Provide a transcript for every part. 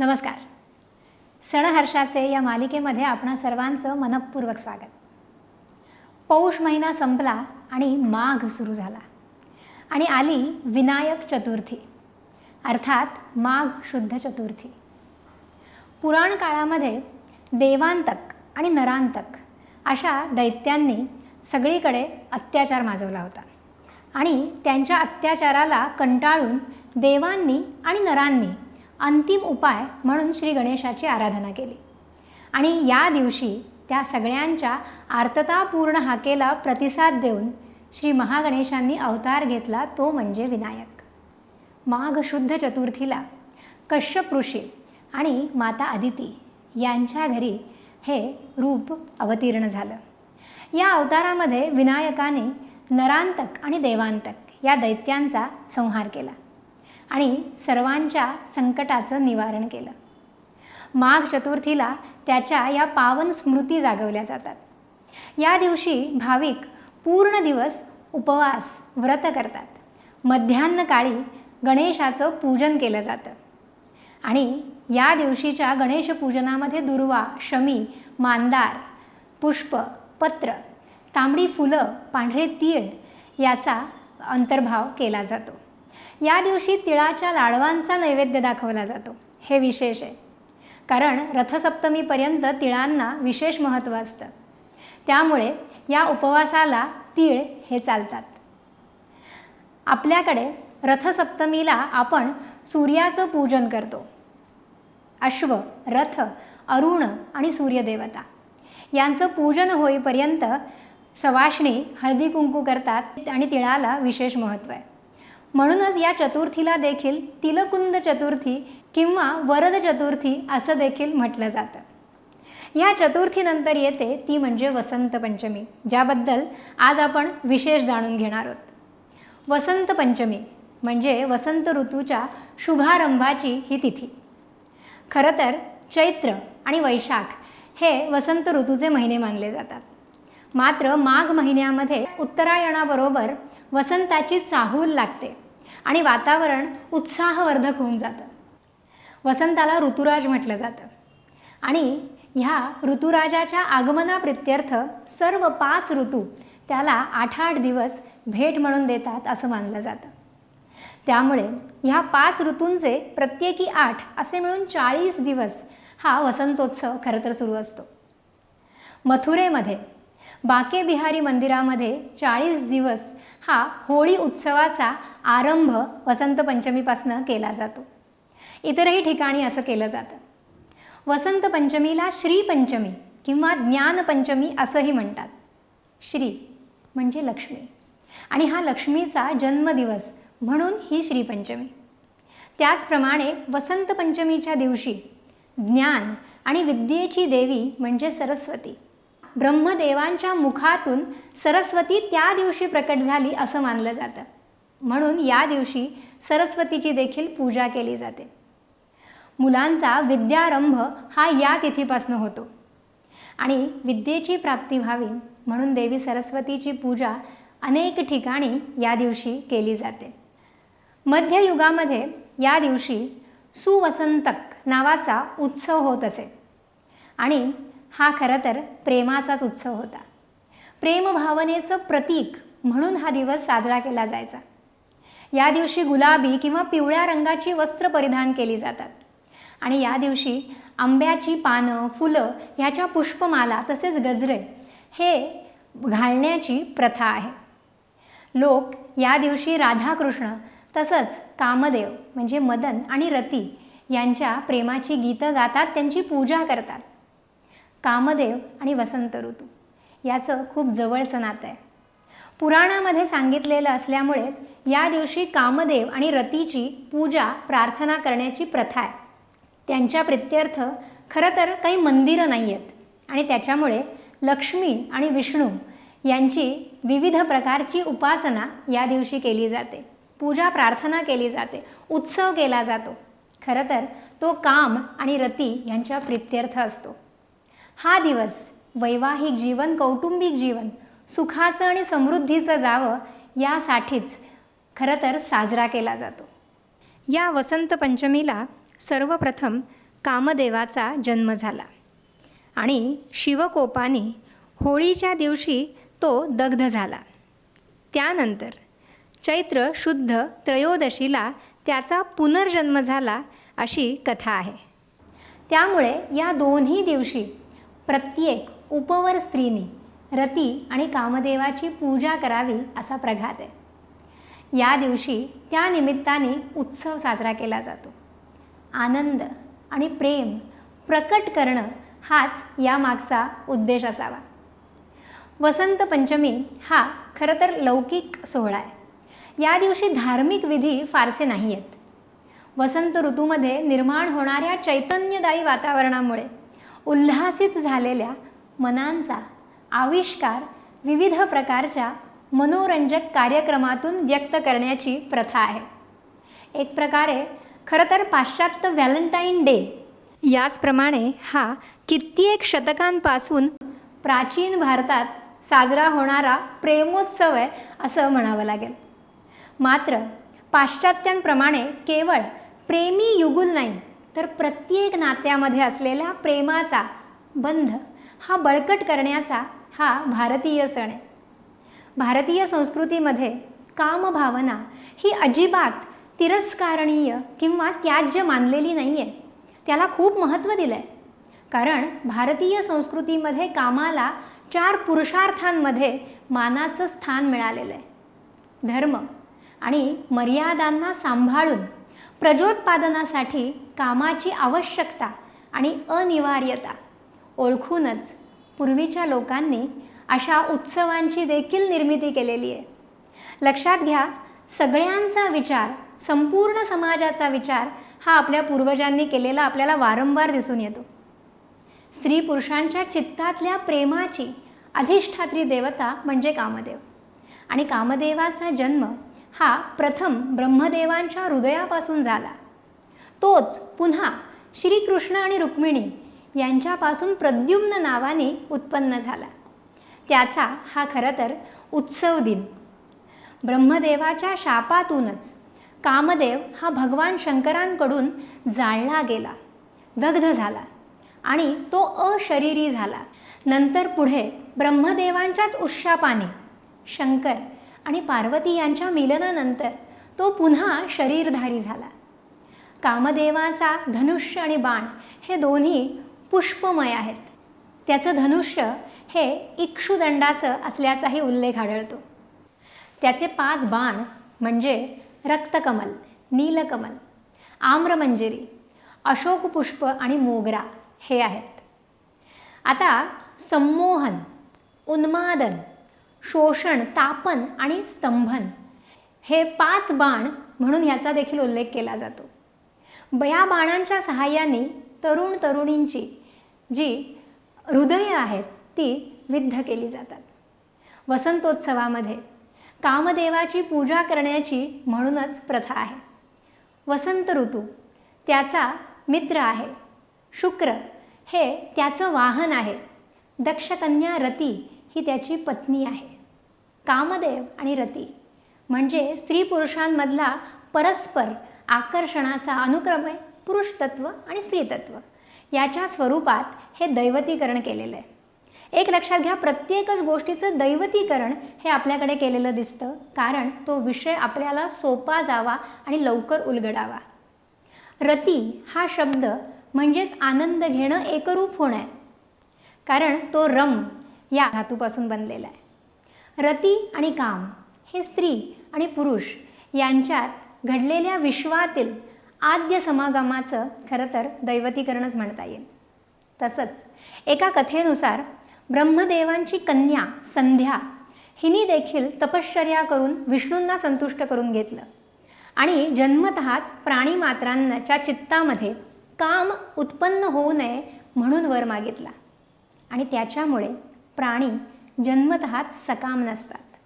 नमस्कार. सणहर्षाचे या मालिकेमध्ये आपणा सर्वांचं मनपूर्वक स्वागत. पौष महिना संपला आणि माघ सुरू झाला. आणि आली विनायक चतुर्थी अर्थात माघ शुद्ध चतुर्थी. पुराण काळामध्ये देवांतक आणि नरांतक अशा दैत्यांनी सगळीकडे अत्याचार माजवला होता. आणि त्यांच्या अत्याचाराला कंटाळून देवांनी आणि नरांनी अंतिम उपाय म्हणून श्री गणेशाची आराधना केली. आणि या दिवशी त्या सगळ्यांच्या आर्ततापूर्ण हाकेला प्रतिसाद देऊन श्री महागणेशांनी अवतार घेतला तो म्हणजे विनायक. माघ शुद्ध चतुर्थीला कश्यप ऋषी आणि माता अदिती यांच्या घरी हे रूप अवतीर्ण झालं. या अवतारामध्ये विनायकाने नरांतक आणि देवांतक या दैत्यांचा संहार केला. आणि सर्वांच्या संकटाचं निवारण केलं. माघ चतुर्थीला त्याच्या या पावन स्मृती जागवल्या जातात. या दिवशी भाविक पूर्ण दिवस उपवास व्रत करतात. मध्यान्ह काळी गणेशाचं पूजन केलं जातं. आणि या दिवशीच्या गणेशपूजनामध्ये दुर्वा शमी मांदार पुष्प पत्र तांबडी फुलं पांढरे तीळ याचा अंतर्भाव केला जातो. या दिवशी तिळाच्या लाडवांचा नैवेद्य दाखवला जातो. हे विशेष आहे. कारण रथसप्तमीपर्यंत तिळांना विशेष महत्त्व असतं. त्यामुळे या उपवासाला तीळ हे चालतात. आपल्याकडे रथसप्तमीला आपण सूर्याचं पूजन करतो. अश्व रथ अरुण आणि सूर्यदेवता यांचं पूजन होईपर्यंत सवाष्णी हळदी कुंकू करतात आणि तिळाला विशेष महत्त्व आहे. म्हणूनच या चतुर्थीला देखील तिलकुंद चतुर्थी किंवा वरद चतुर्थी असं देखील म्हटलं जातं. ह्या चतुर्थीनंतर येते ती म्हणजे वसंत पंचमी ज्याबद्दल आज आपण विशेष जाणून घेणार आहोत. वसंत पंचमी म्हणजे वसंत ऋतूच्या शुभारंभाची ही तिथी. खरं तर चैत्र आणि वैशाख हे वसंत ऋतूचे महिने मानले जातात. मात्र माघ महिन्यामध्ये उत्तरायणाबरोबर वसंताची चाहूल लागते. आणि वातावरण उत्साहवर्धक होऊन जातं. वसंताला ऋतुराज म्हटलं जातं. आणि ह्या ऋतुराजाच्या आगमनाप्रित्यर्थ सर्व पाच ऋतू त्याला आठ आठ दिवस भेट म्हणून देतात असं मानलं जातं. त्यामुळे ह्या पाच ऋतूंचे प्रत्येकी आठ असे मिळून चाळीस दिवस हा वसंतोत्सव खरं तर सुरू असतो. मथुरेमध्ये बाके बिहारी मंदिरामध्ये चाळीस दिवस हा होळी उत्सवाचा आरंभ वसंत पंचमीपासनं केला जातो. इतरही ठिकाणी असं केलं जातं. वसंत पंचमीला श्रीपंचमी किंवा ज्ञानपंचमी असंही म्हणतात. श्री म्हणजे लक्ष्मी. आणि हा लक्ष्मीचा जन्मदिवस म्हणून ही श्रीपंचमी. त्याचप्रमाणे वसंत पंचमीच्या दिवशी ज्ञान आणि विद्येची देवी म्हणजे सरस्वती. ब्रह्मदेवांच्या मुखातून सरस्वती त्या दिवशी प्रकट झाली असं मानलं जातं. म्हणून या दिवशी सरस्वतीची देखील पूजा केली जाते. मुलांचा विद्यारंभ हा या तिथीपासून होतो. आणि विद्येची प्राप्ती व्हावी म्हणून देवी सरस्वतीची पूजा अनेक ठिकाणी या दिवशी केली जाते. मध्ययुगामध्ये या दिवशी सुवसंतक नावाचा उत्सव होत असे. आणि हा खरं तर प्रेमाचाच उत्सव होता. प्रेमभावनेचं प्रतीक म्हणून हा दिवस साजरा केला जायचा. या दिवशी गुलाबी किंवा पिवळ्या रंगाची वस्त्र परिधान केली जातात. आणि या दिवशी आंब्याची पानं फुलं ह्याच्या पुष्पमाला तसेच गजरे हे घालण्याची प्रथा आहे. लोक या दिवशी राधाकृष्ण तसंच कामदेव म्हणजे मदन आणि रती यांच्या प्रेमाची गीतं गातात त्यांची पूजा करतात. कामदेव आणि वसंत ऋतू. याचं खूप जवळचं नातं आहे. पुराणामध्ये सांगितलेलं असल्यामुळे या दिवशी कामदेव आणि रतीची पूजा प्रार्थना करण्याची प्रथा आहे. त्यांच्या प्रित्यर्थ खरं तर काही मंदिरं नाही आहेत आणि त्याच्यामुळे लक्ष्मी आणि विष्णू यांची विविध प्रकारची उपासना या दिवशी केली जाते. पूजा प्रार्थना केली जाते. उत्सव केला जातो. खरं तर तो काम आणि रती यांच्या प्रित्यर्थ असतो. हा दिवस वैवाहिक जीवन कौटुंबिक जीवन सुखाचं आणि समृद्धीचं जावं यासाठीच खरं तर साजरा केला जातो. या वसंत पंचमीला सर्वप्रथम कामदेवाचा जन्म झाला आणि शिवकोपाने होळीच्या दिवशी तो दग्ध झाला. त्यानंतर चैत्र शुद्ध त्रयोदशीला त्याचा पुनर्जन्म झाला अशी कथा आहे. त्यामुळे या दोन्ही दिवशी प्रत्येक उपवर स्त्रीने रती आणि कामदेवाची पूजा करावी असा प्रघात आहे. या दिवशी त्या निमित्ताने उत्सव साजरा केला जातो. आनंद आणि प्रेम प्रकट करणं हाच यामागचा उद्देश असावा. वसंत पंचमी हा खरं तर लौकिक सोहळा आहे. या दिवशी धार्मिक विधी फारसे नाही आहेत वसंत ऋतूमध्ये निर्माण होणाऱ्या चैतन्यदायी वातावरणामुळे उल्हासित झालेल्या मनांचा आविष्कार विविध प्रकारच्या मनोरंजक कार्यक्रमातून व्यक्त करण्याची प्रथा आहे. एक प्रकारे खरं तर पाश्चात्य व्हॅलेंटाईन डे याचप्रमाणे हा कित्येक शतकांपासून प्राचीन भारतात साजरा होणारा प्रेमोत्सव आहे असं म्हणावं लागेल. मात्र पाश्चात्यांप्रमाणे केवळ प्रेमी युगुल नाही तर प्रत्येक नात्यामध्ये असलेल्या प्रेमाचा बंध हा बळकट करण्याचा हा भारतीय सण आहे. भारतीय संस्कृतीमध्ये कामभावना ही अजिबात तिरस्कारणीय किंवा त्याज्य मानलेली नाही आहे त्याला खूप महत्त्व दिलं आहे कारण भारतीय संस्कृतीमध्ये कामाला चार पुरुषार्थांमध्ये मानाचं स्थान मिळालेलं आहे. धर्म आणि मर्यादांना सांभाळून प्रजोत्पादनासाठी कामाची आवश्यकता आणि अनिवार्यता ओळखूनच पूर्वीच्या लोकांनी अशा उत्सवांची देखील निर्मिती केलेली आहे. लक्षात घ्या सगळ्यांचा विचार संपूर्ण समाजाचा विचार हा आपल्या पूर्वजांनी केलेला आपल्याला वारंवार दिसून येतो. स्त्री पुरुषांच्या चित्तातल्या प्रेमाची अधिष्ठात्री देवता म्हणजे कामदेव. आणि कामदेवाचा जन्म हा प्रथम ब्रह्मदेवांच्या हृदयापासून झाला. तोच पुन्हा श्रीकृष्ण आणि रुक्मिणी यांच्यापासून प्रद्युम्न नावाने उत्पन्न झाला. त्याचा हा खरं तर उत्सव दिन. ब्रह्मदेवाच्या शापातूनच कामदेव हा भगवान शंकरांकडून जाळला गेला दग्ध झाला आणि तो अशरीरी झाला. नंतर पुढे ब्रह्मदेवांच्याच उशापाने शंकर आणि पार्वती यांच्या मिलनानंतर तो पुन्हा शरीरधारी झाला. कामदेवाचा धनुष्य आणि बाण हे दोन्ही पुष्पमय आहेत. त्याचं धनुष्य हे इक्षुदंडाचं असल्याचाही उल्लेख आढळतो. त्याचे पाच बाण म्हणजे रक्तकमल नीलकमल आम्रमंजिरी अशोकपुष्प आणि मोगरा हे आहेत. आता संमोहन उन्मादन शोषण तापन आणि स्तंभन हे पाच बाण म्हणून ह्याचा देखील उल्लेख केला जातो. या बाणांच्या सहाय्याने तरुण तरुणींची जी हृदय आहेत ती विद्ध केली जातात. वसंतोत्सवामध्ये कामदेवाची पूजा करण्याची म्हणूनच प्रथा आहे. वसंत ऋतू त्याचा मित्र आहे. शुक्र हे त्याचं वाहन आहे. दक्षकन्या रती ही त्याची पत्नी आहे. कामदेव आणि रती म्हणजे स्त्री पुरुषांमधला परस्पर आकर्षणाचा अनुक्रम आहे पुरुषतत्व आणि स्त्रीतत्व. याच्या स्वरूपात हे दैवतीकरण केलेलं आहे. एक लक्षात घ्या प्रत्येकच गोष्टीचं दैवतीकरण हे आपल्याकडे केलेलं दिसतं कारण तो विषय आपल्याला सोपा जावा आणि लवकर उलगडावा. रती हा शब्द म्हणजेच आनंद घेणं एकरूप होणं आहे. कारण तो रम या धातूपासून बनलेला आहे. रती आणि काम हे स्त्री आणि पुरुष यांच्यात घडलेल्या विश्वातील आद्य समागमाचं खरं तर दैवतीकरणच म्हणता येईल. तसंच एका कथेनुसार ब्रह्मदेवांची कन्या संध्या हिने देखील तपश्चर्या करून विष्णूंना संतुष्ट करून घेतलं आणि जन्मतःच प्राणीमात्रांच्या चित्तामध्ये काम उत्पन्न होऊ नये म्हणून वर मागितला. आणि त्याच्यामुळे प्राणी जन्मतःच सकाम नसतात.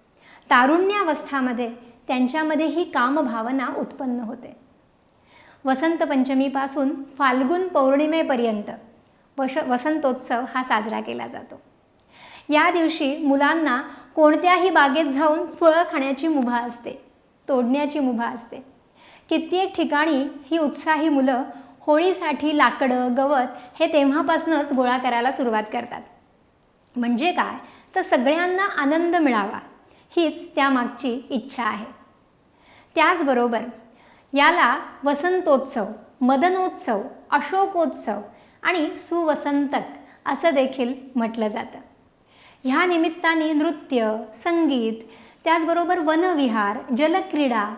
तारुण्यावस्थामध्ये त्यांच्यामध्ये ही कामभावना उत्पन्न होते. वसंत पंचमीपासून फाल्गुन पौर्णिमेपर्यंत वश वसंतोत्सव हा साजरा केला जातो. या दिवशी मुलांना कोणत्याही बागेत जाऊन फळं खाण्याची मुभा असते तोडण्याची मुभा असते. कित्येक ठिकाणी ही उत्साही मुलं होळीसाठी लाकडं गवत हे तेव्हापासूनच गोळा करायला सुरुवात करतात. म्हणजे काय? तर सगळ्यांना आनंद मिळावा. हीच त्यामागची इच्छा आहे. त्याचबरोबर याला वसंतोत्सव मदनोत्सव अशोकोत्सव आणि सुवसंतक असं देखील म्हटलं जातं. ह्या निमित्ताने नृत्य संगीत त्याचबरोबर वनविहार जलक्रीडा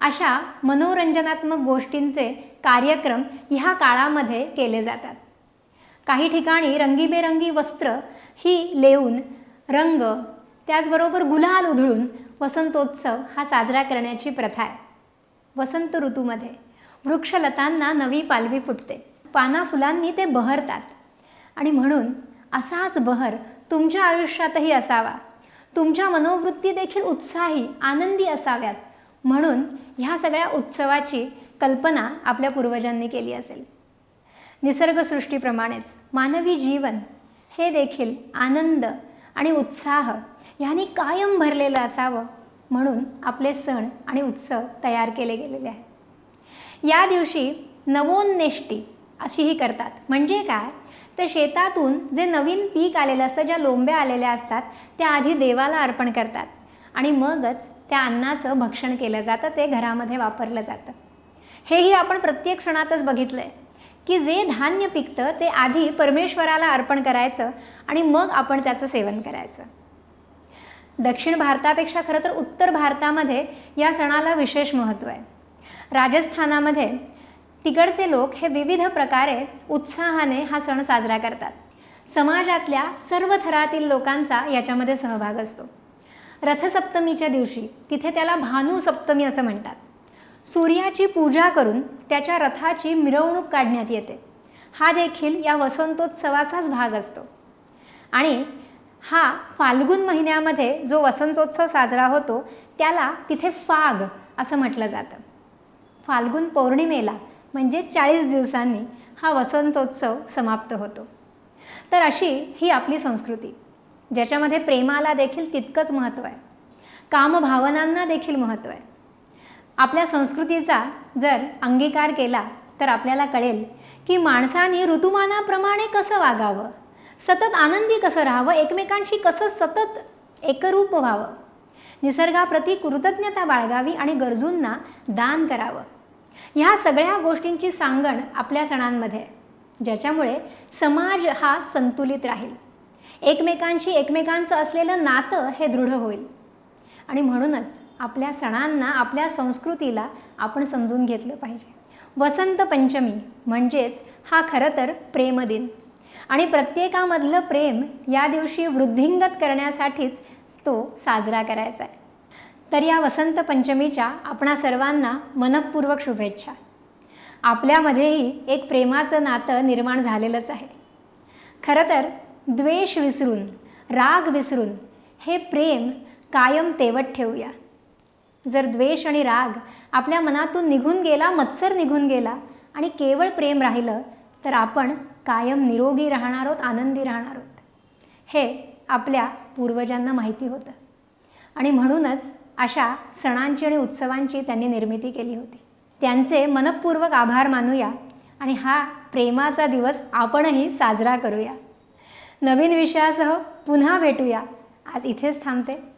अशा मनोरंजनात्मक गोष्टींचे कार्यक्रम ह्या काळामध्ये केले जातात. काही ठिकाणी रंगीबेरंगी वस्त्र ही लेऊन रंग त्याचबरोबर गुलाल उधळून वसंतोत्सव हा साजरा करण्याची प्रथा आहे. वसंत ऋतूमध्ये वृक्षलतांना नवी पालवी फुटते. पाना फुलांनी ते बहरतात. आणि म्हणून असाच बहर तुमच्या आयुष्यातही असावा. तुमच्या मनोवृत्ती देखील उत्साही आनंदी असाव्यात. म्हणून ह्या सगळ्या उत्सवाची कल्पना आपल्या पूर्वजांनी केली असेल. निसर्गसृष्टीप्रमाणेच मानवी जीवन हे देखील आनंद आणि उत्साह ह्याने कायम भरलेलं असावं म्हणून आपले सण आणि उत्सव तयार केले गेलेले आहेत. या दिवशी नवोन्नेष्टी अशीही करतात. म्हणजे काय? तर शेतातून जे नवीन पीक आलेलं असतं ज्या लोंब्या आलेल्या असतात त्या आधी देवाला अर्पण करतात आणि मगच त्या अन्नाचं भक्षण केलं जातं ते घरामध्ये वापरलं जातं. हेही आपण प्रत्येक सणातच बघितलं आहे की जे धान्य पिकतं ते आधी परमेश्वराला अर्पण करायचं आणि मग आपण त्याचं सेवन करायचं. दक्षिण भारतापेक्षा खरं तर उत्तर भारतामध्ये या सणाला विशेष महत्त्व आहे. राजस्थानामध्ये तिकडचे लोक हे विविध प्रकारे उत्साहाने हा सण साजरा करतात. समाजातल्या सर्व थरातील लोकांचा याच्यामध्ये सहभाग असतो. रथसप्तमीच्या दिवशी तिथे त्याला भानुसप्तमी असं म्हणतात. सूर्याची पूजा करून त्याच्या रथाची मिरवणूक काढण्यात येते. हा देखील या वसंतोत्सवाचाच भाग असतो. आणि हा फाल्गुन महिन्यामध्ये जो वसंतोत्सव साजरा होतो त्याला तिथे फाग असं म्हटलं जातं. फाल्गुन पौर्णिमेला म्हणजे चाळीस दिवसांनी हा वसंतोत्सव समाप्त होतो. तर अशी ही आपली संस्कृती ज्याच्यामध्ये प्रेमाला देखील तितकंच महत्त्व आहे. कामभावनांना देखील महत्त्व आहे. आपल्या संस्कृतीचा जर अंगीकार केला तर आपल्याला कळेल की माणसाने ऋतुमानाप्रमाणे कसं वागावं? सतत आनंदी कसं राहावं? एकमेकांशी कसं सतत एकरूप व्हावं? निसर्गाप्रती कृतज्ञता बाळगावी आणि गरजूंना दान करावं. ह्या सगळ्या गोष्टींची सांगण आपल्या सणांमध्ये आहे ज्याच्यामुळे समाज हा संतुलित राहील. एकमेकांशी एकमेकांचं असलेलं नातं हे दृढ होईल. आणि म्हणूनच आपल्या सणांना आपल्या संस्कृतीला आपण समजून घेतलं पाहिजे. वसंत पंचमी म्हणजेच हा खरं तर प्रेमदिन. आणि प्रत्येकामधलं प्रेम या दिवशी वृद्धिंगत करण्यासाठीच तो साजरा करायचा आहे. तर या वसंत पंचमीच्या आपणा सर्वांना मनपूर्वक शुभेच्छा. आपल्यामध्येही एक प्रेमाचं नातं निर्माण झालेलंच आहे. खरं तर द्वेष विसरून राग विसरून हे प्रेम कायम तेवत ठेवूया. जर द्वेष आणि राग आपल्या मनातून निघून गेला मत्सर निघून गेला आणि केवळ प्रेम राहिलं तर आपण कायम निरोगी राहणार आहोत आनंदी राहणार आहोत. हे आपल्या पूर्वजांना माहिती होतं. आणि म्हणूनच अशा सणांची आणि उत्सवांची त्यांनी निर्मिती केली होती. त्यांचे मनपूर्वक आभार मानूया आणि हा प्रेमाचा दिवस आपणही साजरा करूया. नवीन विषयासह पुन्हा भेटूया. आज इथेच थांबते.